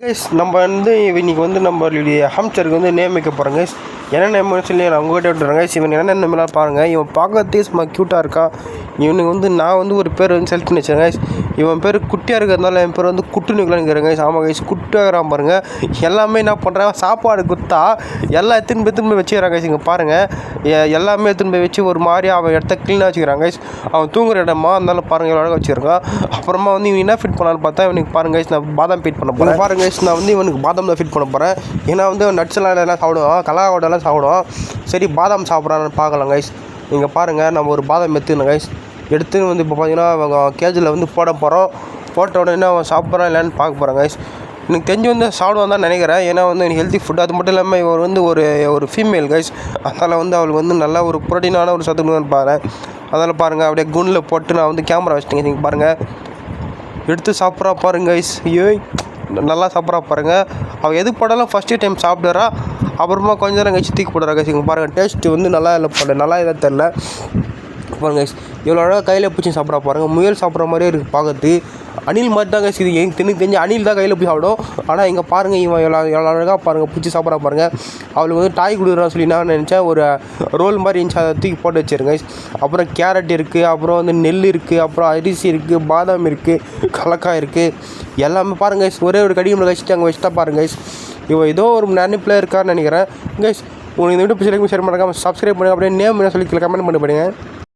Guys நம்ம வந்து இன்னைக்கு வந்து நம்மளுடைய ஹம்ஸ்டருக்கு வந்து நேம் வைக்க போகிறோம் கைஸ் என்ன நேம் சொல்லி நான் உங்ககிட்ட விட்டுறேன் கைஸ் இவன் என்ன நேம்லாம் பாருங்கள் இவன் பார்க்கறதே சும்மா க்யூட்டாக இருக்கான் இவனுக்கு வந்து நான் வந்து ஒரு பேர் வந்து செலக்ட் பண்ணி வச்சேன் கைஸ் இவன் பேர் குட்டியாக இருக்கிறதுனால என் பேர் வந்து குட்டு நிற்கலான்னு கைஸ் ஆமாம் கைஸ் குட்டாகிறான் பாருங்கள் எல்லாமே என்ன பண்ணுறான் சாப்பாடு குத்தா எல்லாம் எத்தனை போய் திரும்ப வச்சுக்கிறான் கைஸ் இங்கே பாருங்கள் எல்லாமே எத்தனை போய் வச்சு ஒரு மாதிரி அவன் இடத்த க்ளீனாக வச்சுக்கிறான் கைஸ் அவன் தூங்குற இடமா அதனால பாருங்கள் அழகாக வச்சுருக்கான் அப்புறமா வந்து இவன் என்ன ஃபிட் பண்ணாலும் பார்த்தா இவனுக்கு பாருங்க கைஸ் நான் பாதாம் ஃபிட் பண்ண போகிறேன் பாருங்க கைஸ் நான் வந்து இவனுக்கு பாதாம் தான் ஃபிட் பண்ண போகிறேன் ஏன்னா வந்து அவன் எல்லாம் எல்லாம் சாப்பிடுவான் கலாவோடலாம் சாப்பிடுவான். சரி பாதாம் சாப்பிட்றான்னு பார்க்கலாம் கைஸ் நீங்கள் பாருங்கள் நம்ம ஒரு பாதாம் எத்துக்கணும் கைஸ் எடுத்துன்னு வந்து இப்போ பார்த்தீங்கன்னா அவங்க கேஜில் வந்து போட போகிறோம். போட்ட உடனே அவன் சாப்பிட்றான் இல்லைன்னு பார்க்க போகிறேன் கைஸ் எனக்கு தெரிஞ்சு வந்து சாப்பிடுவான் தான் நினைக்கிறேன். ஏன்னா வந்து எனக்கு ஹெல்த்தி ஃபுட் அது மட்டும் இல்லாமல் இவர் வந்து ஒரு ஒரு ஃபீமேல் கைஸ் அதனால் வந்து அவளுக்கு வந்து நல்லா ஒரு புரோட்டீனான ஒரு சத்துணுன்னு பாருங்கள் அதனால் பாருங்கள் அப்படியே குண்டில் போட்டு நான் வந்து கேமரா வச்சுட்டேங்க நீங்கள் பாருங்கள் எடுத்து சாப்பிட்றா பாருங்க கைஸ் ஐயோ நல்லா சாப்பிட்றா பாருங்கள் அவள் எது போட்டாலும் ஃபஸ்ட்டு டைம் சாப்பிடுறா. அப்புறமா கொஞ்ச நேரம் கழிச்சு தூக்கி போடுறா கைஸ் இங்கே பாருங்கள் டேஸ்ட்டு வந்து நல்லா இல்லை போட நல்லா இதாக தெரில பாருங்க இவ்வளோ அழகாக கையில் பிடிச்சி சாப்பிட்றா பாருங்கள் முயல் சாப்பிட்ற மாதிரியே இருக்குது பார்க்கறது அணில் மாதிரி தான் கைஸ் இது. எனக்கு எனக்கு தெரிஞ்சு அணில் தான் கையில் போய் சாப்பிடும். ஆனால் இங்கே பாருங்கள் இவன் எவ்வளோ எவ்வளோ அழகாக பாருங்கள் பிடிச்சி சாப்பிட்றா பாருங்கள் அவளுக்கு வந்து டாய் கொடுக்குறான்னு சொல்லி நான் நினச்சேன். ஒரு ரோல் மாதிரி இருந்துச்சு. அதை தூக்கி போட்டு வச்சிருங்க அப்புறம் கேரட் இருக்குது அப்புறம் வந்து நெல் இருக்குது அப்புறம் அரிசி இருக்குது பாதாம் இருக்குது கலக்காய் இருக்குது எல்லாமே பாருங்கள் கைஸ் ஒரே ஒரு கடிக்கு கழிச்சுட்டு அங்கே வச்சுட்டா பாருங்க இவன் ஏதோ ஒரு நினைப்பில் இருக்கான்னு நினைக்கிறேன். கைஸ் உங்களுக்கு இந்த வீடியோ பிடிச்சிருக்கு ஷேர் பண்ணுறாங்க சப்ஸ்கிரைப் பண்ணுங்கள் அப்படியே நேம் என்ன சொல்லி கமெண்ட் பண்ணி பண்ணுங்கள்